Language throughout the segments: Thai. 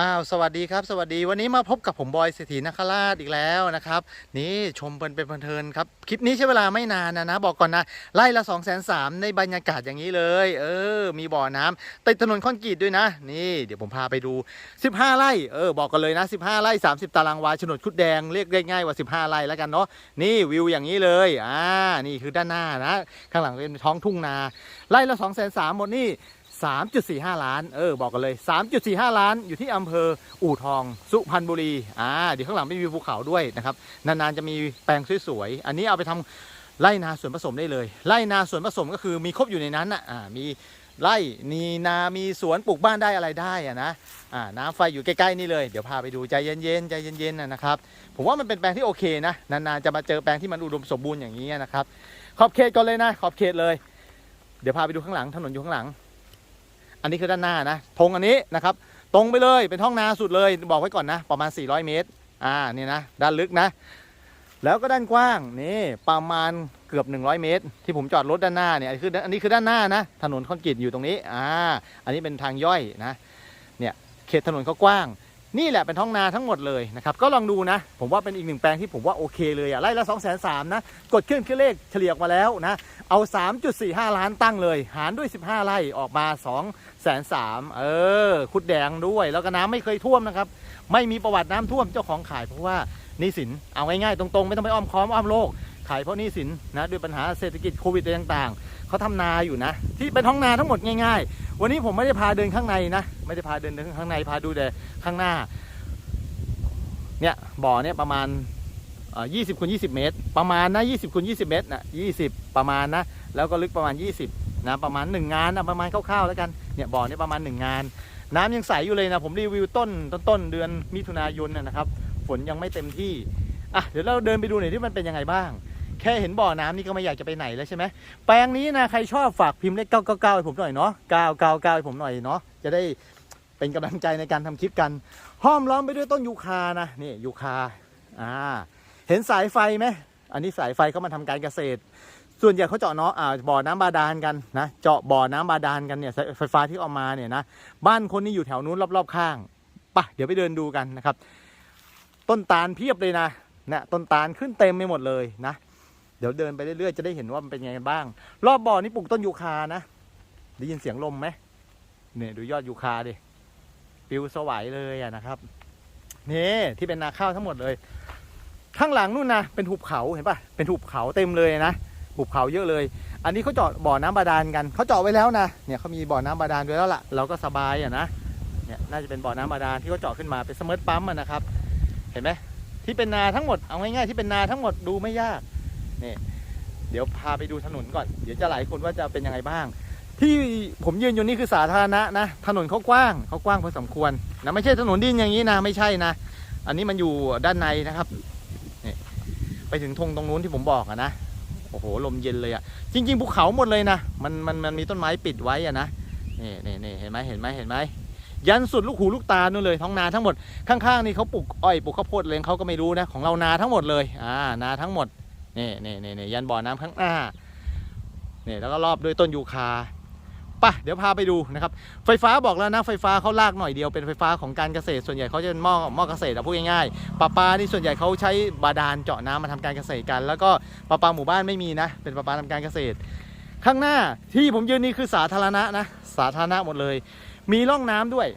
อ้าวสวัสดีครับ สวัสดีวันนี้มาพบกับผมบอยเศรษฐีนคราชอีกแล้วนะครับ นี่ชมเป็นเป็นเพลินครับ คลิปนี้ใช้เวลาไม่นานนะนะ บอกก่อนนะไล่ละ2องแสนสามในบรรยากาศอย่างนี้เลย เออ มีบ่อน้ำติดถนนคอนกรีตด้วยนะ นี่ เดี๋ยวผมพาไปดู 15 ไร่เออบอกกันเลยนะ 15 ไร่ 30 ตารางวาโฉนดคุดแดงเรียกง่ายๆว่า 15 ไร่แล้วกันเนาะนี่วิวอย่างนี้เลยอ่านี่คือด้านหน้านะ ข้างหลังเป็นท้องทุ่งนาไร่ละ2องแสนสามหมดนี่ 3.45 ล้าน เออ บอกกันเลย 3.45 ล้าน อยู่ที่อำเภออู่ทอง สุพรรณบุรี อ่า เดี๋ยวข้างหลังไม่มีภูเขาด้วยนะครับ นาน ๆ จะมีแปลงสวย ๆ อันนี้เอาไปทำไร่นาสวนผสมได้เลย ไร่นาสวนผสมก็คือมีครบอยู่ในนั้นอะ อ่า มีไร่มีนา มีสวน ปลูกบ้านได้อะไรได้อะนะ อ่า น้ำไฟอยู่ใกล้ ๆ นี่เลย เดี๋ยวพาไปดูใจเย็นๆ ใจเย็นๆนะครับ ผมว่ามันเป็นแปลงที่โอเคนะ นาน ๆ จะมาเจอแปลงที่มันอุดมสมบูรณ์อย่างนี้นะครับ ขอบเขตก่อนเลยนะ ขอบเขตเลย เดี๋ยวพาไปดูข้างหลัง ถนนอยู่ข้างหลัง อันนี้คือด้านหน้านะธงอันนี้นะครับตรงไปเลยเป็นท้องนาสุดเลยบอกไว้ก่อนนะ ประมาณ 400 เมตร อ่านี่นะด้านลึกนะ แล้วก็ด้านกว้างนี่ประมาณเกือบ 100 เมตร ที่ผมจอดรถด้านหน้าเนี่ยคืออันนี้คือด้านหน้านะ ถนนคอนกรีตอยู่ตรงนี้อ่าอันนี้เป็นทางย่อยนะเนี่ยเขตถนนเขากว้าง นี่แหละเป็นท้องนาทั้งหมดเลยนะครับก็ลองดูนะ ผมว่าเป็นอีกหนึ่งแปลงที่ผมว่าโอเคเลยอะไร่ละ2 3 0 0 0นะ กดขึ้นคือเลขเฉลี่ยออกมาแล้วนะ เอา 3.45 ล้านตั้งเลย หารด้วย 15 ไร่ออกมา2แสนสามเออ คุดแดงด้วยแล้วก็น้ำไม่เคยท่วมนะครับ ไม่มีประวัติน้ำท่วมเจ้าของขายเพราะว่านี่สินเอาง่ายๆตรงๆ ไม่ต้องไปอ้อมค้อมอ้อมโลกขายเพราะนี่สินนะด้วยปัญหาเศรษฐกิจโควิดต่างๆ เขาทำนาอยู่นะ ที่เป็นท้องนาทั้งหมดง่าย ๆ วันนี้ผมไม่ได้พาเดินข้างในนะไม่ได้พาเดินข้างในพาดูแต่ข้างหน้าเนี่ยบ่อเนี่ยประมาณเอ่อ20คูณ20เมตร ประมาณนะ20คูณ20เมตรนะ20ประมาณนะแล้วก็ลึกประมาณ20นะประมาณ1งานนะประมาณคร่าวๆแล้วกันเนี่ยบ่อเนี่ยประมาณ1งาน น้ำยังใสอยู่เลยนะผมรีวิวต้นต้นตนเดือนมิถุนายนนะครับฝนยังไม่เต็มที่อะเดี๋ยวเราเดินไปดูหน่อยที่มันเป็นยังไงบ้าง แค่เห็นบ่อน้ำนี่ก็ไม่อยากจะไปไหนแล้วใช่ไหมแปลงนี้นะใครชอบฝากพิมพ์เลข999ให้ผมหน่อยเนาะ999ให้ผมหน่อยเนาะจะได้เป็นกำลังใจในการทำคลิปกัน ห้อมล้อมไปด้วยต้นยูคานะนี่ยูคาอ่าเห็นสายไฟไหมอันนี้สายไฟเขามาทำการเกษตร ส่วนใหญ่เขาเจาะเนาะอ่าบ่อน้ำบาดาลกันนะเจาะบ่อน้ำบาดาลกันเนี่ยไฟฟ้าที่เอามาเนี่ยนะบ้านคนนี่อยู่แถวนู้นรอบๆข้างปะเดี๋ยวไปเดินดูกันนะครับ ต้นตาลเพียบเลยนะเนี่ยต้นตาลขึ้นเต็มไปหมดเลยนะ ดี๋ยวเดินไปเรื่อยๆจะได้เห็นว่ามันเป็นยังไงบ้าง รอบบ่อนี่ปลูกต้นยูคานะได้ยินเสียงลมไหมเนี่ยดูยอดยูคาดิปิวสวายเลยอะนะครับนี่ที่เป็นนาข้าวทั้งหมดเลย ข้างหลังนู่นนะเป็นหุบเขาเห็นปะเป็นหุบเขาเต็มเลยนะหุบเขาเยอะเลย อันนี้เขาเจาะบ่อน้ำบาดาลกันเขาเจาะไว้แล้วนะเนี่ยเขามีบ่อน้ำบาดาลไว้แล้วล่ะเราก็สบายอะนะเนี่ยน่าจะเป็นบ่อน้ำบาดาลที่เขาเจาะขึ้นมาเป็นเสมอปั๊มอะนะครับ เห็นไหมที่เป็นนาทั้งหมดเอาง่ายๆที่เป็นนาทั้งหมดดูไม่ยาก นี่เดี๋ยวพาไปดูถนนก่อน เดี๋ยวจะหลายคนว่าจะเป็นยังไงบ้าง ที่ผมยืนอยู่นี่คือสาธารณะนะถนนเขากว้างเขากว้างพอสมควรนะไม่ใช่ถนนดินอย่างนี้นะไม่ใช่นะ อันนี้มันอยู่ด้านในนะครับนี่ไปถึงธงตรงนู้นที่ผมบอกอะนะโอ้โหลมเย็นเลยอะจริงๆภูเขาหมดเลยนะมันมันมันมีต้นไม้ปิดไว้อะนะนี่นี่นี่เห็นไหมเห็นไหมเห็นไหมยันสุดลูกหูลูกตานู่นเลยท้องนาทั้งหมดข้างๆนี่เขาปลูกอ้อยปลูกข้าวโพดเลยเขาก็ไม่รู้นะของเรานาทั้งหมดเลยอ่านาทั้งหมด นี่นี่นี่นี่ยันบ่อน้ำข้างหน้านี่แล้วก็รอบด้วยต้นยูคาป่ะเดี๋ยวพาไปดูนะครับ ไฟฟ้าบอกแล้วนะ ไฟฟ้าเขาลากหน่อยเดียวเป็นไฟฟ้าของการเกษตร ส่วนใหญ่เขาจะเป็นหม้อหม้อเกษตรอะพูดง่ายๆปลาปลานี่ส่วนใหญ่เขาใช้บาดาลเจาะน้ำมาทำการเกษตรกัน แล้วก็ปลาปลาหมู่บ้านไม่มีนะ เป็นปลาปลาทำการเกษตร ข้างหน้าที่ผมยืนนี่คือสาธารณะนะ สาธารณะหมดเลย มีร่องน้ำด้วย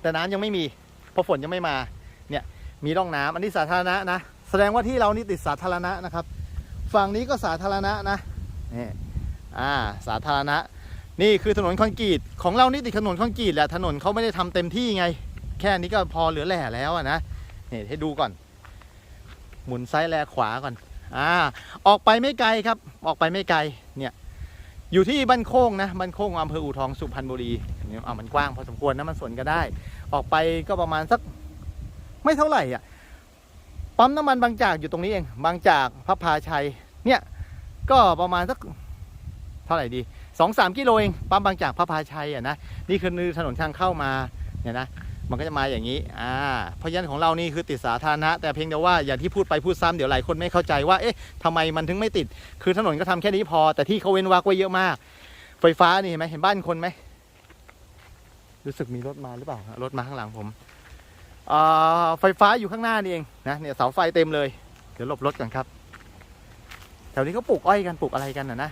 แต่น้ำยังไม่มีเพราะฝนยังไม่มาเนี่ยมีร่องน้ำอันนี้สาธารณะนะ แสดงว่าที่เรานี่ติดสาธารณะนะครับ ฝั่งนี้ก็สาธารณะนะนี่อ่าสาธารณะ นี่คือถนนคอนกรีตของเรานี่ติดถนนคอนกรีตแหละถนนเขาไม่ได้ทำเต็มที่ไง แค่นี้ก็พอเหลือแหล่แล้วอะนะนี่ให้ดูก่อน หมุนซ้ายแลขวาก่อนอ่าออกไปไม่ไกลครับ ออกไปไม่ไกลเนี่ยอยู่ที่บ้านโค้งนะบ้านโค้งอำเภออู่ทองสุพรรณบุรีเนี่ยอ่ามันกว้างพอสมควรนะมันสวนก็ได้ ออกไปก็ประมาณสักไม่เท่าไหร่อะ ปั๊มน้ำมันบางจากอยู่ตรงนี้เอง บางจากพระพาชัย เนี่ยก็ประมาณสักเท่าไหร่ดีสองสามกิโลเองปั๊มบางจากพระพาชัยอะนะนี่คือถนนทางเข้ามาเนี่ยนะมันก็จะมาอย่างนี้อ่าเพราะฉะนั้นของเรานี่คือติดสาธารณะแต่เพียงแต่ว่าอย่างที่พูดไปพูดซ้ำเดี๋ยวหลายคนไม่เข้าใจว่าเอ๊ะทำไมมันถึงไม่ติด คือถนนก็ทำแค่นี้พอ แต่ที่เขาเว้นวรรคไว้เยอะมาก ไฟฟ้านี่เห็นไหมเห็นบ้านคนไหมรู้สึกมีรถมาหรือเปล่ารถมาข้างหลังผม ไฟฟ้าอยู่ข้างหน้านี่เองนะเนี่ยเสาไฟเต็มเลย เดี๋ยวหลบรถกันครับแถวนี้เขาปลูกอ้อยกันปลูกอะไรกันนะนะ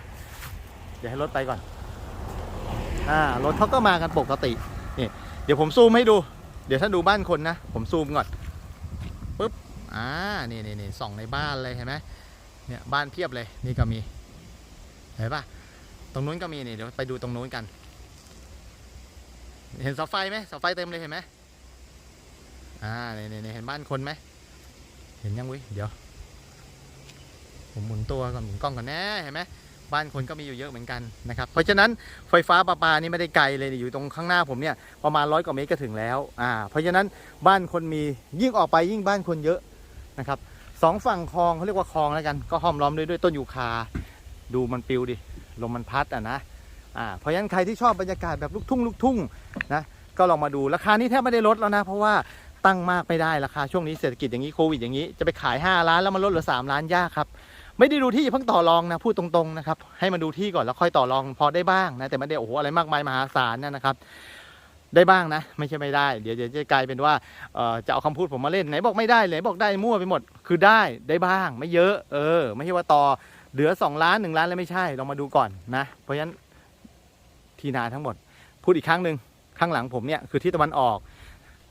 เดี๋ยวให้รถไปก่อนอ่ารถเขาก็มากันปกตินี่เดี๋ยวผมซูมให้ดู เดี๋ยวท่านดูบ้านคนนะ ผมซูมก่อนปุ๊บอ่านี่นี่นี่ส่องในบ้านเลยเห็นไหมเนี่ยบ้านเพียบเลยนี่ก็มีเห็นปะตรงนู้นก็มีนี่เดี๋ยวไปดูตรงนู้นกัน เห็นเสาไฟไหมเสาไฟเต็มเลยเห็นไหม อ่านี่นี่นี่เห็นบ้านคนไหม เห็นยังวิเดี๋ยว ผมหมุนตัวก่อนหมุนกล้องก่อนแน่เห็นไหมบ้านคนก็มีอยู่เยอะเหมือนกันนะครับ เพราะฉะนั้นไฟฟ้าประปานี่ไม่ได้ไกลเลยอยู่ตรงข้างหน้าผมเนี่ยประมาณร้อยกว่าเมตรก็ถึงแล้วอ่าเพราะฉะนั้นบ้านคนมียิ่งออกไปยิ่งบ้านคนเยอะนะครับสองฝั่งคลองเขาเรียกว่าคลองแล้วกัน ก็ห้อมล้อมด้วยด้วยต้นยูคา ดูมันปลิวดิลมมันพัดอะนะอ่าเพราะฉะนั้นใครที่ชอบบรรยากาศแบบลูกทุ่งลูกทุ่งนะก็ลองมาดูราคานี้แทบไม่ได้ลดแล้วนะ เพราะว่า ตั้งมากไม่ได้ราคาช่วงนี้เศรษฐกิจอย่างนี้โควิดอย่างนี้จะไปขาย 5 ล้านแล้วมันลดเหลือ 3 ล้านยากครับ ไม่ได้ดูที่เพิ่งต่อรองนะพูดตรงๆนะครับให้มาดูที่ก่อนแล้วค่อยต่อรองพอได้บ้างนะแต่ไม่ได้โอ้โหอะไรมากมายมหาศาลนะนะครับ ได้บ้างนะ ไม่ใช่ไม่ได้ เดี๋ยวจะกลายเป็นว่าจะเอาคำพูดผมมาเล่นไหนบอกไม่ได้เลยบอกได้มั่วไปหมด คือได้ได้บ้าง ไม่เยอะเออ ไม่ใช่ว่าต่อเหลือ 2 ล้าน 1 ล้านแล้วไม่ใช่ลองมาดูก่อนนะ เพราะฉะนั้นที่นาทั้งหมด พูดอีกครั้งหนึ่งข้างหลังผมเนี่ยคือทิศตะวันออก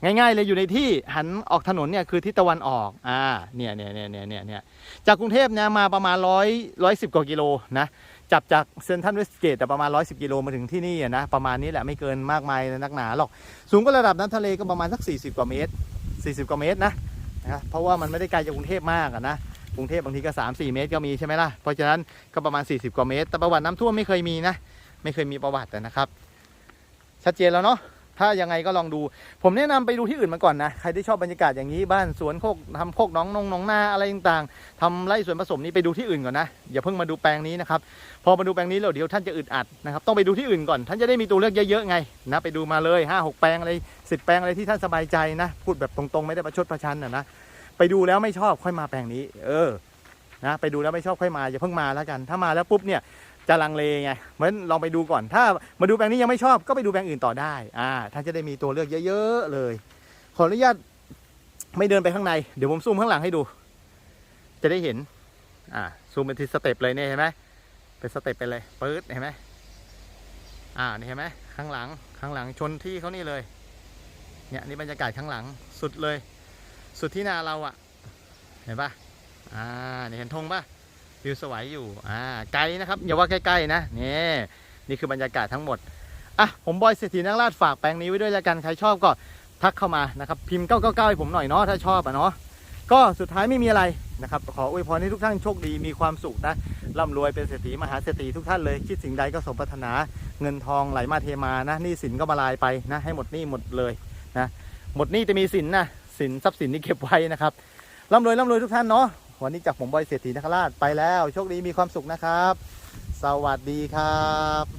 ง่ายๆเลยอยู่ในที่หันออกถนนเนี่ยคือทิศตะวันออกอ่าเนี่ยเนี่ยเนี่ยเนี่ยเนี่ยเนี่ยจากกรุงเทพเนี่ยมาประมาณร้อยร้อยสิบกว่ากิโลนะจับจากเซนทรัลเวสเกตแต่ประมาณร้อยสิบกิโลมาถึงที่นี่อะนะประมาณนี้แหละไม่เกินมากมายนักหนาหรอก สูงก็ระดับน้ำทะเลก็ประมาณสักสี่สิบกว่าเมตรสี่สิบกว่าเมตรนะนะเพราะว่ามันไม่ได้ไกลจากกรุงเทพมากนะกรุงเทพบางทีก็สามสี่เมตรก็มีใช่ไหมล่ะเพราะฉะนั้นก็ประมาณ 40 กว่าเมตร แต่ประวัติน้ำท่วมไม่เคยมีนะ ไม่เคยมีประวัตินะครับ ชัดเจนแล้วเนาะ ถ้ายังไงก็ลองดู ผมแนะนำไปดูที่อื่นมาก่อนนะ ใครที่ชอบบรรยากาศอย่างนี้บ้านสวนโคกทำโคกน้องนงหนองนาอะไรต่างๆทำไร่สวนผสมนี้ไปดูที่อื่นก่อนนะ อย่าเพิ่งมาดูแปลงนี้นะครับ พอมาดูแปลงนี้แล้วเดี๋ยวท่านจะอึดอัดนะครับ ต้องไปดูที่อื่นก่อน ท่านจะได้มีตัวเลือกเยอะๆไงนะ ไปดูมาเลย5 6แปลงอะไร10 แปลงอะไรที่ท่านสบายใจนะ พูดแบบตรงๆไม่ได้ประชดประชันนะนะ ไปดูแล้วไม่ชอบค่อยมาแปลงนี้ เออ นะ ไปดูแล้วไม่ชอบค่อยมาอย่าเพิ่งมาแล้วกัน ถ้ามาแล้วปุ๊บเนี่ย จะลังเลไงเหมือนลองไปดูก่อน ถ้ามาดูแปลงนี้ยังไม่ชอบก็ไปดูแปลงอื่นต่อได้อ่าท่านจะได้มีตัวเลือกเยอะๆเลย ขออนุญาตไม่เดินไปข้างในเดี๋ยวผมซูมข้างหลังให้ดู จะได้เห็น อ่าซูมเป็นทีสเต็ปเลยเนี่ยเห็นไหมเป็นสเต็ปไปเลยปื๊ดเห็นไหมอ่านี่เห็นไหมข้างหลังข้างหลังชนที่เขานี่เลย เนี่ยนี่บรรยากาศข้างหลังสุดเลย สุดที่นาเราอะเห็นปะอ่านี่เห็นธงป่ะ วิวสวยอยู่อ่าไกลนะครับอย่าว่าใกล้ๆนะนี่นี่คือบรรยากาศทั้งหมดอะผมบอยเศรษฐีนักราชฝากแปลงนี้ไว้ด้วยแล้วกันใครชอบก็ทักเข้ามานะครับพิมพ์999ให้ผมหน่อยเนาะถ้าชอบอะเนาะก็สุดท้ายไม่มีอะไรนะครับขออวยพรให้ทุกท่านโชคดีมีความสุขนะร่ำรวยเป็นเศรษฐีมหาเศรษฐีทุกท่านเลย คิดสิ่งใดก็สมปรารถนาเงินทองไหลมาเทมานะหนี้สินก็มาลายไปนะให้หมดหนี้หมดเลยนะหมดหนี้จะมีสินนะสินทรัพย์สินที่เก็บไว้นะครับร่ำรวยร่ำรวยทุกท่านเนาะ วันนี้จากผมบอยเศรษฐีนคราชไปแล้ว โชคดีมีความสุขนะครับ สวัสดีครับ